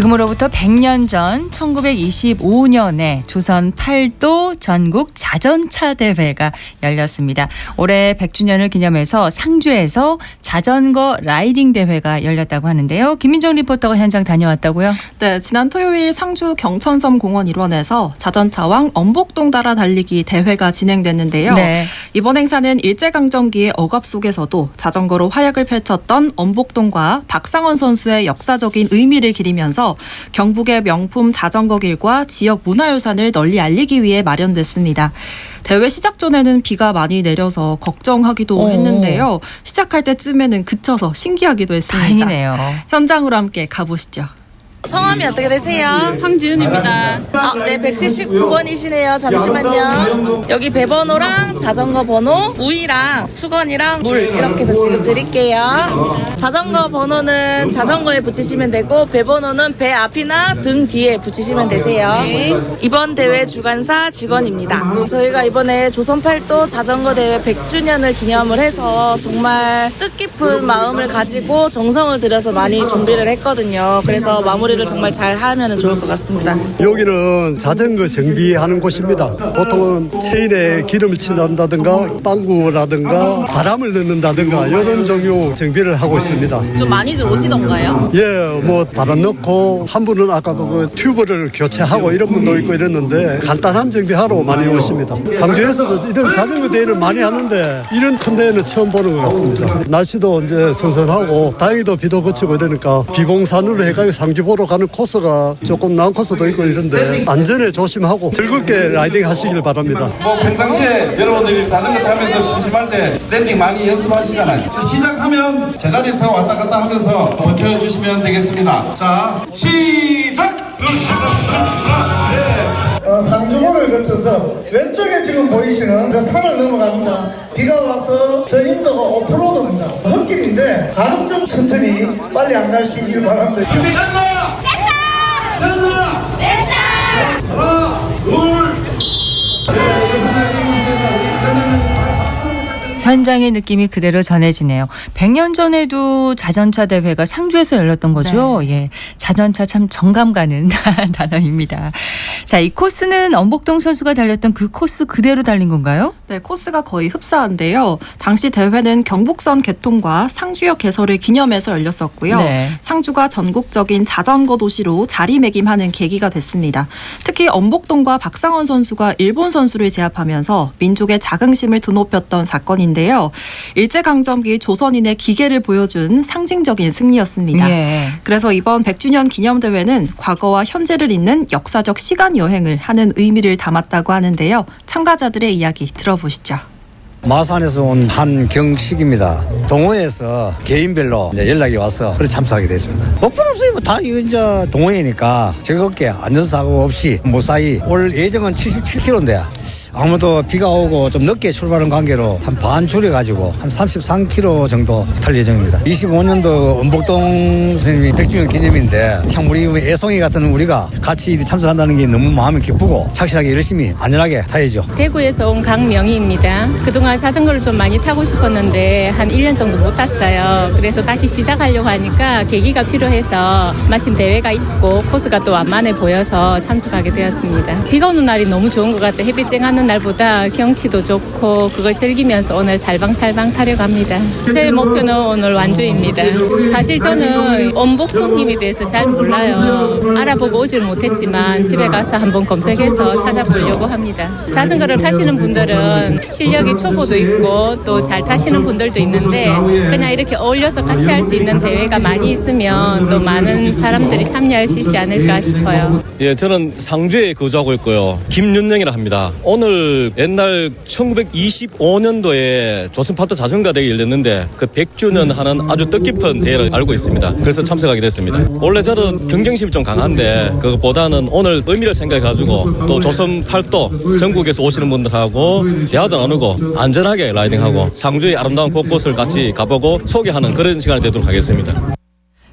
지금으로부터 100년 전 1925년에 조선 8도 전국 자전차 대회가 열렸습니다. 올해 100주년을 기념해서 상주에서 자전거 라이딩 대회가 열렸다고 하는데요. 김민정 리포터가 현장 다녀왔다고요? 네, 지난 토요일 상주 경천섬 공원 일원에서 자전차왕 엄복동 따라 달리기 대회가 진행됐는데요. 네. 이번 행사는 일제강점기의 억압 속에서도 자전거로 활약을 펼쳤던 엄복동과 박상원 선수의 역사적인 의미를 기리면서 경북의 명품 자전거 길과 지역 문화유산을 널리 알리기 위해 마련됐습니다. 대회 시작 전에는 비가 많이 내려서 걱정하기도 오. 했는데요. 시작할 때쯤에는 그쳐서 신기하기도 했습니다. 다행이네요. 현장으로 함께 가보시죠. 성함이 어떻게 되세요? 황지은입니다. 아, 네, 179번이시네요. 잠시만요. 여기 배번호랑 자전거 번호, 우이랑 수건이랑 물 이렇게 해서 지금 드릴게요. 자전거 번호는 자전거에 붙이시면 되고 배번호는 배 앞이나 등 뒤에 붙이시면 되세요. 이번 대회 주관사 직원입니다. 저희가 이번에 조선팔도 자전거 대회 100주년을 기념을 해서 정말 뜻깊은 마음을 가지고 정성을 들여서 많이 준비를 했거든요. 그래서 마무리 를 정말 잘 하면 좋을 것 같습니다. 여기는 자전거 정비하는 곳입니다. 보통은 체인에 기름을 친다든가 빵구라든가 바람을 넣는다든가 이런 종류 정비를 하고 있습니다. 좀 많이들 오시던가요? 예, 뭐 바람 넣고 한 분은 아까 그 튜브를 교체하고 이런 분도 있고 이랬는데 간단한 정비하러 많이 오십니다. 상주에서도 이런 자전거 대회를 많이 하는데 이런 큰 대회는 처음 보는 것 같습니다. 날씨도 이제 선선하고 다행히도 비도 그치고 이러니까 비공산으로 해가지고 상주 보러 가는 코스가 조금 나은 코스도 있고 이런데 안전에 조심하고 즐겁게 라이딩 하시길 바랍니다. 뭐 평상시에 여러분들이 자전거 타면서 심심할 때 스탠딩 많이 연습하시잖아요. 자, 시작하면 제자리에서 왔다 갔다 하면서 버텨주시면 되겠습니다. 자, 시작! 하나, 어, 상주보를 거쳐서 왼쪽에 지금 보이시는 저 산을 넘어갑니다. 가급 좀 천천히 빨리 안 가시길 바랍니다. 준비 된다! 됐다! 됐다! 됐다! 하나, 둘, 현장의 느낌이 그대로 전해지네요. 100년 전에도 자전차 대회가 상주에서 열렸던 거죠. 네. 예. 자전차 참 정감 가는 단어입니다. 자, 이 코스는 엄복동 선수가 달렸던 그 코스 그대로 달린 건가요? 네, 코스가 거의 흡사한데요. 당시 대회는 경북선 개통과 상주역 개설을 기념해서 열렸었고요. 네. 상주가 전국적인 자전거 도시로 자리매김하는 계기가 됐습니다. 특히 엄복동과 박상원 선수가 일본 선수를 제압하면서 민족의 자긍심을 드높였던 사건인데 요. 일제강점기 조선인의 기계를 보여준 상징적인 승리였습니다. 예. 그래서 이번 100주년 기념대회는 과거와 현재를 잇는 역사적 시간 여행을 하는 의미를 담았다고 하는데요. 참가자들의 이야기 들어보시죠. 마산에서 온 한경식입니다. 동호회에서 개인별로 이제 연락이 와서 그래 참석하게 됐습니다. 목표는 없어요. 뭐다 이거 이제 동호회니까 즐겁게 안전사고 없이 무사히 올 예정은 77km인데 아무도 비가 오고 좀 늦게 출발한 관계로 한 반 줄여가지고 한 33km 정도 탈 예정입니다. 25년도 은복동 선생님이 100주년 기념인데 참 우리 애송이 같은 우리가 같이 참석한다는 게 너무 마음이 기쁘고 착실하게 열심히 안전하게 타야죠. 대구에서 온 강명희입니다. 그동안 자전거를 좀 많이 타고 싶었는데 한 1년 정도 못 탔어요. 그래서 다시 시작하려고 하니까 계기가 필요해서 마침 대회가 있고 코스가 또 완만해 보여서 참석하게 되었습니다. 비가 오는 날이 너무 좋은 것 같아요. 햇빛 쨍하는 날보다 경치도 좋고 그걸 즐기면서 오늘 살방살방 타려고 합니다. 제 목표는 오늘 완주입니다. 사실 저는 엄복동님에 대해서 잘 몰라요. 알아보고 오지는 못했지만 집에 가서 한번 검색해서 찾아보려고 합니다. 자전거를 타시는 분들은 실력이 초보도 있고 또 잘 타시는 분들도 있는데 그냥 이렇게 어울려서 같이 할 수 있는 대회가 많이 있으면 또 많은 사람들이 참여할 수 있지 않을까 싶어요. 예, 저는 상주에 거주하고 있고요. 김윤영이라 합니다. 오늘 옛날 1925년도에 조선파도 자전거 대회 열렸는데 그 100주년 하는 아주 뜻깊은 대회를 알고 있습니다. 그래서 참석하게 됐습니다. 원래 저는 경쟁심이 좀 강한데 그것보다는 오늘 의미를 생각해가지고 또 조선팔도 전국에서 오시는 분들하고 대화도 나누고 안전하게 라이딩하고 상주의 아름다운 곳곳을 같이 가보고 소개하는 그런 시간이 되도록 하겠습니다.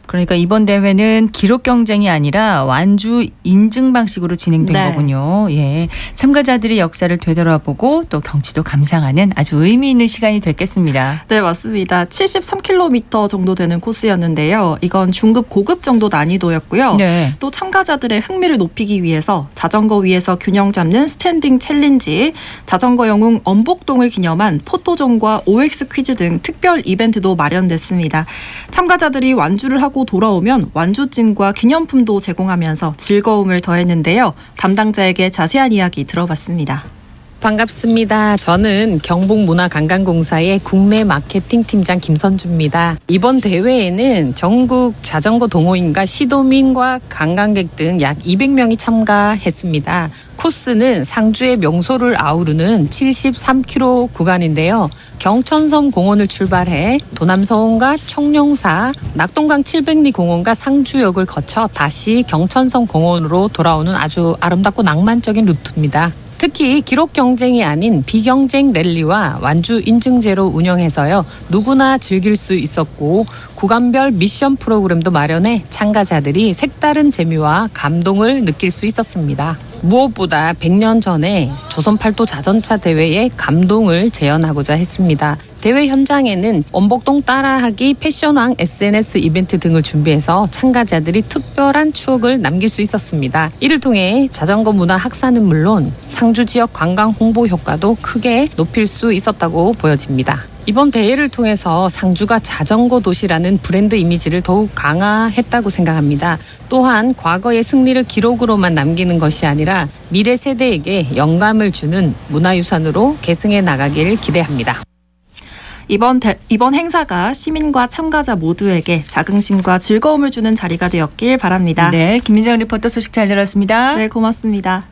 그러니까 이번 대회는 기록 경쟁이 아니라 완주 인증 방식으로 진행된 네. 거군요. 예. 참가자들이 역사를 되돌아보고 또 경치도 감상하는 아주 의미 있는 시간이 됐겠습니다. 네, 맞습니다. 73km 정도 되는 코스였는데요. 이건 중급 고급 정도 난이도였고요. 네. 또 참가자들의 흥미를 높이기 위해서 자전거 위에서 균형 잡는 스탠딩 챌린지, 자전거 영웅 엄복동을 기념한 포토존과 OX 퀴즈 등 특별 이벤트도 마련됐습니다. 참가자들이 완주를 하고 돌아오면 완주증과 기념품도 제공하면서 즐거움을 더했는데요. 담당자에게 자세한 이야기 들어봤습니다. 반갑습니다. 저는 경북문화관광공사의 국내 마케팅 팀장 김선주입니다. 이번 대회에는 전국 자전거 동호인과 시도민과 관광객 등 약 200명이 참가했습니다. 코스는 상주의 명소를 아우르는 73km 구간인데요. 경천선 공원을 출발해 도남서원과 청룡사, 낙동강 700리 공원과 상주역을 거쳐 다시 경천선 공원으로 돌아오는 아주 아름답고 낭만적인 루트입니다. 특히 기록 경쟁이 아닌 비경쟁 랠리와 완주 인증제로 운영해서요. 누구나 즐길 수 있었고 구간별 미션 프로그램도 마련해 참가자들이 색다른 재미와 감동을 느낄 수 있었습니다. 무엇보다 100년 전에 조선 팔도 자전차 대회의 감동을 재현하고자 했습니다. 대회 현장에는 원복동 따라하기 패션왕 SNS 이벤트 등을 준비해서 참가자들이 특별한 추억을 남길 수 있었습니다. 이를 통해 자전거 문화 확산은 물론 상주 지역 관광 홍보 효과도 크게 높일 수 있었다고 보여집니다. 이번 대회를 통해서 상주가 자전거 도시라는 브랜드 이미지를 더욱 강화했다고 생각합니다. 또한 과거의 승리를 기록으로만 남기는 것이 아니라 미래 세대에게 영감을 주는 문화유산으로 계승해 나가길 기대합니다. 이번 대- 이번 행사가 시민과 참가자 모두에게 자긍심과 즐거움을 주는 자리가 되었길 바랍니다. 네, 김민정 리포터 소식 잘 들었습니다. 네, 고맙습니다.